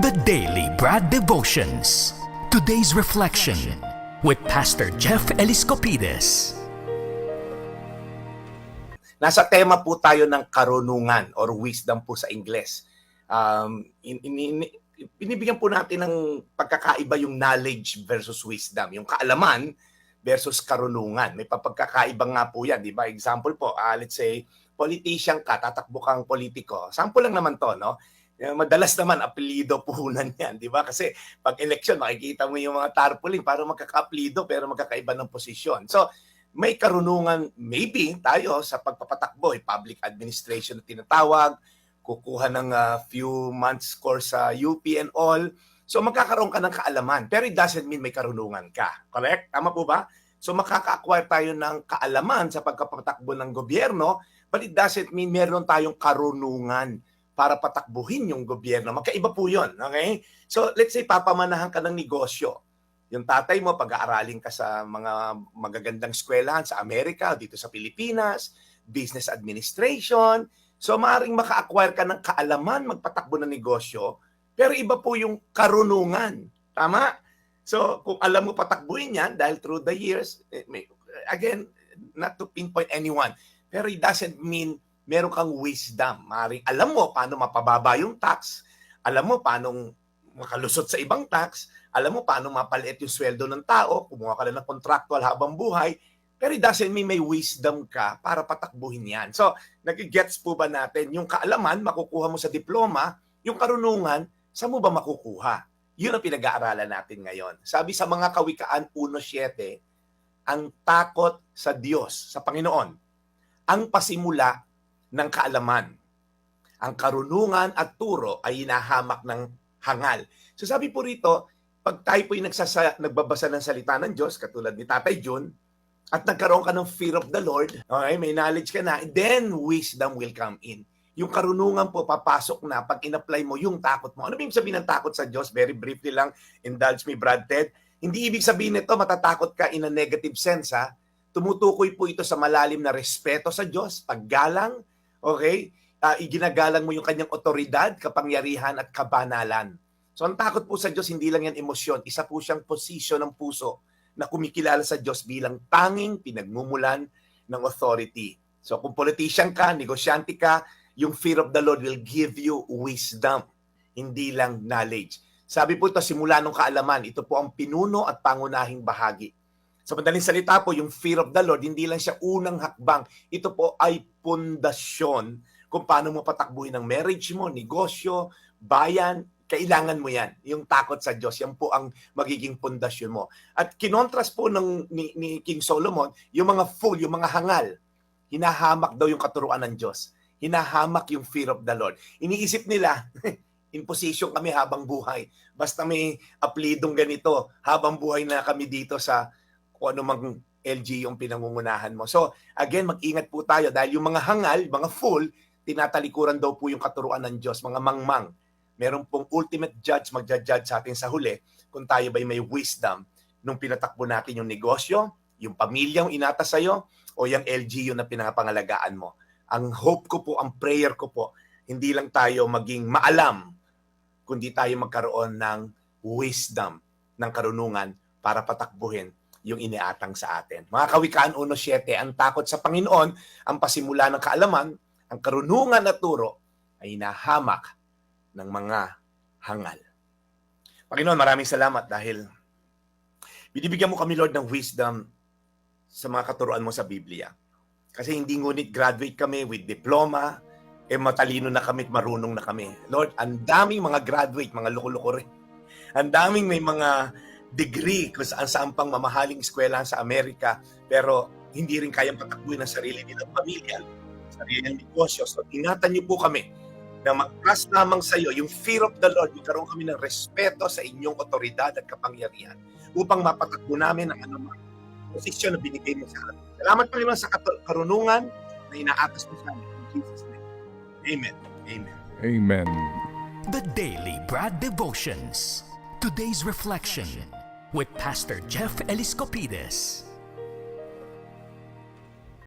The Daily Brad Devotions. Today's reflection with Pastor Jeff Eliscopides. Nasa tema po tayo ng karunungan or wisdom po sa Ingles. Um, in, in, in- binibigyan po natin ng pagkakaiba yung knowledge versus wisdom. Yung kaalaman versus karunungan. May papagkakaiba nga po yan, di ba? Example po, ah, let's say, politician ka, tatakbo kang politiko. Sample lang naman to, no? Eh, Madalas naman, apelido puhunan yan, di ba? Kasi pag election, makikita mo yung mga tarpaulin, para magkaka-apelido pero magkakaiba ng posisyon. So, may karunungan maybe tayo sa pagpapatakbo, eh, public administration na tinatawag, kukuha ng ah, few months course sa UP and all. So magkakaroon ka ng kaalaman, pero it doesn't mean may karunungan ka. Correct? Tama po ba? So makaka-acquire tayo ng kaalaman sa pagpapatakbo ng gobyerno, but it doesn't mean meron tayong karunungan para patakbuhin yung gobyerno. Magkaiba po yun. Okay? So let's say papamanahan ka ng negosyo yung tatay mo, pag-aaralin ka sa mga magagandang eskwelahan sa Amerika, dito sa Pilipinas, business administration. So, maaaring maka-acquire ka ng kaalaman magpatakbo ng negosyo, pero iba po yung karunungan. Tama? So, kung alam mo patakbuhin yan, dahil through the years, eh, again, not to pinpoint anyone, pero it doesn't mean meron kang wisdom. Maaaring alam mo paano mapababa yung tax, alam mo paano makalusot sa ibang tax, alam mo paano mapaliit yung sweldo ng tao, kumuha ka lang ng contractual habang buhay, pero it doesn't mean may wisdom ka para patakbuhin yan. So, nagigets po ba natin, yung kaalaman, makukuha mo sa diploma, yung karunungan, saan mo ba makukuha? Yun ang pinag-aaralan natin ngayon. Sabi sa mga Kawikaan 1.7, ang takot sa Diyos, sa Panginoon, ang pasimula ng kaalaman. Ang karunungan at turo ay hinahamak ng hangal. So sabi po rito, pag tayo po'y nagsasa, nagbabasa ng salita ng Diyos, katulad ni Tatay Jun, at nagkaroon ka ng fear of the Lord, okay, may knowledge ka na, then wisdom will come in. Yung karunungan po, papasok na pag in-apply mo yung takot mo. Ano ba yung sabihin ng takot sa Diyos? Very briefly lang, indulge me, Brad Ted. Hindi ibig sabihin nito, matatakot ka in a negative sense, ha? Tumutukoy po ito sa malalim na respeto sa Diyos, paggalang, okay? Ah, iginagalang mo yung kanyang otoridad, kapangyarihan at kabanalan. So ang takot po sa Diyos, hindi lang yan emosyon. Isa po siyang posisyon ng puso na kumikilala sa Diyos bilang tanging pinagmumulan ng authority. So kung politician ka, negosyante ka, yung fear of the Lord will give you wisdom, hindi lang knowledge. Sabi po ito, simula nung kaalaman, ito po ang pinuno at pangunahing bahagi. Sa madaling salita po, yung fear of the Lord, hindi lang siya unang hakbang. Ito po ay pundasyon kung paano mo patakbuhin ang marriage mo, negosyo, bayan, kailangan mo yan. Yung takot sa Diyos, yan po ang magiging pundasyon mo. At kinontras po ng, ni, ni King Solomon, yung mga fool, yung mga hangal, hinahamak daw yung katuruan ng Diyos. Hinahamak yung fear of the Lord. Iniisip nila, in position kami habang buhay. Basta may aplidong ganito, habang buhay na kami dito sa kung ano mang LG yung pinangungunahan mo. So, again, mag-ingat po tayo dahil yung mga hangal, mga fool, tinatalikuran daw po yung katuruan ng Diyos, mga mangmang. Meron pong ultimate judge magja-judge sa atin sa huli kung tayo ba'y may wisdom nung pinatakbo natin yung negosyo, yung pamilyang inata sa'yo, o yung LGU na pinapangalagaan mo. Ang hope ko po, ang prayer ko po, hindi lang tayo maging maalam, kundi tayo magkaroon ng wisdom, ng karunungan para patakbuhin yung iniatang sa atin. Mga Kawikaan 1.7, ang takot sa Panginoon, ang pasimula ng kaalaman, ang karunungan at turo ay nahamak ng mga hangal. Panginoon, maraming salamat dahil binibigyan mo kami, Lord, ng wisdom sa mga katuruan mo sa Biblia. Kasi hindi ngunit graduate kami with diploma, eh matalino na kami at marunong na kami. Lord, ang daming mga graduate, mga loko-loko rin. Ang daming may mga degree kung saan saan pang mamahaling eskwelahan sa Amerika, pero hindi rin kayang patakbuhin ang sarili nilang pamilya, sarili ng negosyo. So, ingatan niyo po kami na mag-trust lamang sa iyo, yung fear of the Lord, magkaroon kami ng respeto sa inyong otoridad at kapangyarihan upang mapatakbo namin ang anumang posisyon na binigay mo sa amin. Salamat Panginoon sa kat- karunungan na inaatas mo sa amin. In Jesus' name. Amen. Amen. Amen. The Daily Brad Devotions. Today's reflection with Pastor Jeff Eliscopides.